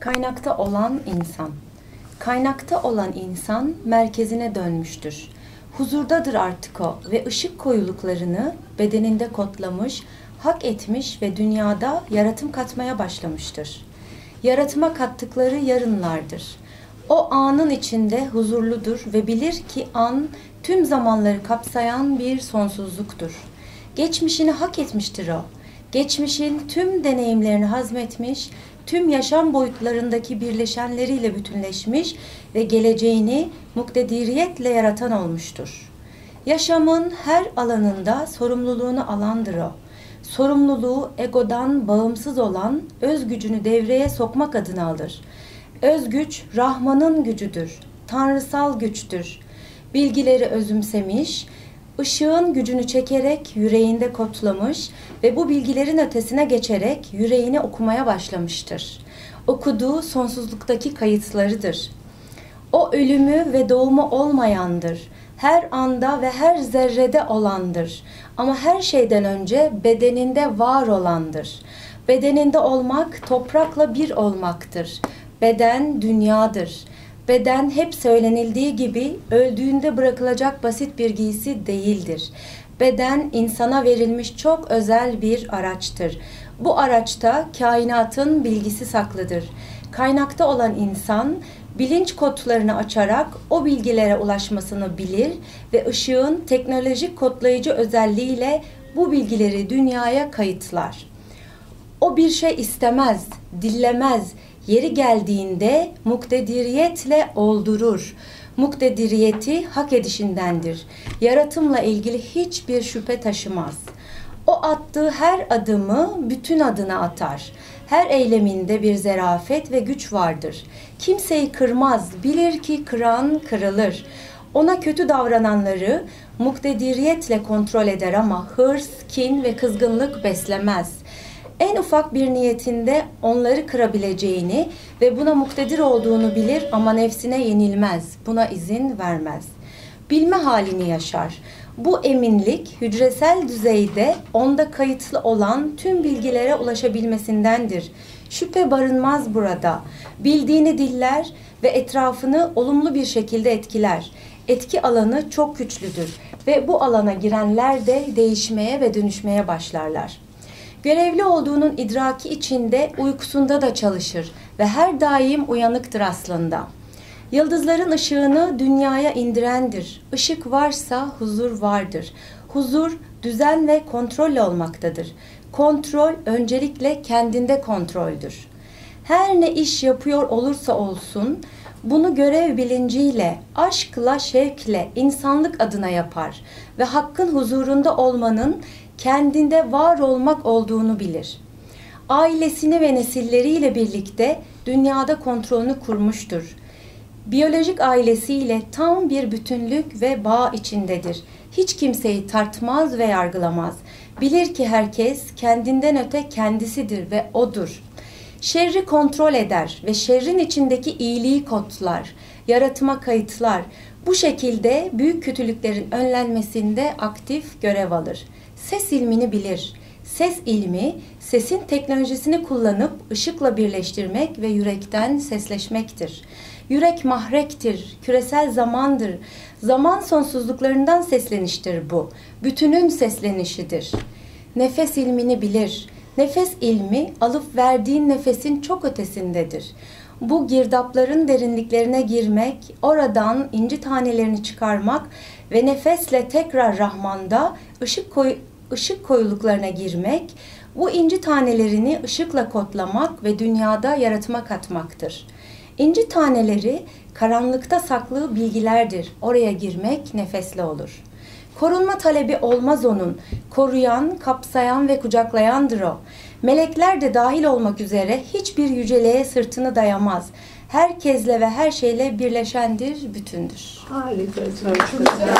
Kaynakta olan insan. Kaynakta olan insan merkezine dönmüştür. Huzurdadır artık o ve ışık koyuluklarını bedeninde kodlamış, hak etmiş ve dünyada yaratım katmaya başlamıştır. Yaratıma kattıkları yarınlardır. O anın içinde huzurludur ve bilir ki an tüm zamanları kapsayan bir sonsuzluktur. Geçmişini hak etmiştir o. Geçmişin tüm deneyimlerini hazmetmiş, tüm yaşam boyutlarındaki birleşenleriyle bütünleşmiş ve geleceğini muktediriyetle yaratan olmuştur. Yaşamın her alanında sorumluluğunu alandır o. Sorumluluğu egodan bağımsız olan öz gücünü devreye sokmak adına alır. Öz güç Rahman'ın gücüdür, tanrısal güçtür. Bilgileri özümsemiş, ışığın gücünü çekerek yüreğinde kotlamış ve bu bilgilerin ötesine geçerek yüreğini okumaya başlamıştır. Okuduğu sonsuzluktaki kayıtlarıdır. O ölümü ve doğumu olmayandır. Her anda ve her zerrede olandır. Ama her şeyden önce bedeninde var olandır. Bedeninde olmak toprakla bir olmaktır. Beden dünyadır. Beden hep söylenildiği gibi öldüğünde bırakılacak basit bir giysi değildir. Beden insana verilmiş çok özel bir araçtır. Bu araçta kainatın bilgisi saklıdır. Kaynakta olan insan bilinç kodlarını açarak o bilgilere ulaşmasını bilir ve ışığın teknolojik kodlayıcı özelliğiyle bu bilgileri dünyaya kayıtlar. O bir şey istemez, dillemez, yeri geldiğinde muktediriyetle oldurur. Muktediriyeti hak edişindendir. Yaratımla ilgili hiçbir şüphe taşımaz. O attığı her adımı bütün adına atar. Her eyleminde bir zerafet ve güç vardır. Kimseyi kırmaz, bilir ki kıran kırılır. Ona kötü davrananları muktediriyetle kontrol eder ama hırs, kin ve kızgınlık beslemez. En ufak bir niyetinde onları kırabileceğini ve buna muktedir olduğunu bilir ama nefsine yenilmez. Buna izin vermez. Bilme halini yaşar. Bu eminlik hücresel düzeyde onda kayıtlı olan tüm bilgilere ulaşabilmesindendir. Şüphe barınmaz burada. Bildiğini diller ve etrafını olumlu bir şekilde etkiler. Etki alanı çok güçlüdür ve bu alana girenler de değişmeye ve dönüşmeye başlarlar. Görevli olduğunun idraki içinde uykusunda da çalışır ve her daim uyanıktır aslında. Yıldızların ışığını dünyaya indirendir. Işık varsa huzur vardır. Huzur düzen ve kontrolle olmaktadır. Kontrol öncelikle kendinde kontroldür. Her ne iş yapıyor olursa olsun bunu görev bilinciyle, aşkla, şevkle, insanlık adına yapar ve hakkın huzurunda olmanın kendinde var olmak olduğunu bilir. Ailesini ve nesilleriyle birlikte dünyada kontrolünü kurmuştur. Biyolojik ailesiyle tam bir bütünlük ve bağ içindedir. Hiç kimseyi tartmaz ve yargılamaz. Bilir ki herkes kendinden öte kendisidir ve odur. Şerri kontrol eder ve şerrin içindeki iyiliği kodlar, yaratıma kayıtlar. Bu şekilde büyük kötülüklerin önlenmesinde aktif görev alır ses ilmini bilir. Ses ilmi, sesin teknolojisini kullanıp ışıkla birleştirmek ve yürekten sesleşmektir. Yürek mahrektir, küresel zamandır. Zaman sonsuzluklarından sesleniştir bu. Bütünün seslenişidir. Nefes ilmini bilir. Nefes ilmi alıp verdiğin nefesin çok ötesindedir. Bu girdapların derinliklerine girmek, oradan inci tanelerini çıkarmak ve nefesle tekrar Rahman'da ışık koy ışık koyuluklarına girmek, bu inci tanelerini ışıkla kodlamak ve dünyada yaratıma katmaktır. İnci taneleri karanlıkta saklı bilgilerdir. Oraya girmek nefesle olur. Korunma talebi olmaz onun. Koruyan, kapsayan ve kucaklayandır o. Melekler de dahil olmak üzere hiçbir yüceliğe sırtını dayamaz. Herkesle ve her şeyle birleşendir, bütündür. Harika. Çok güzel.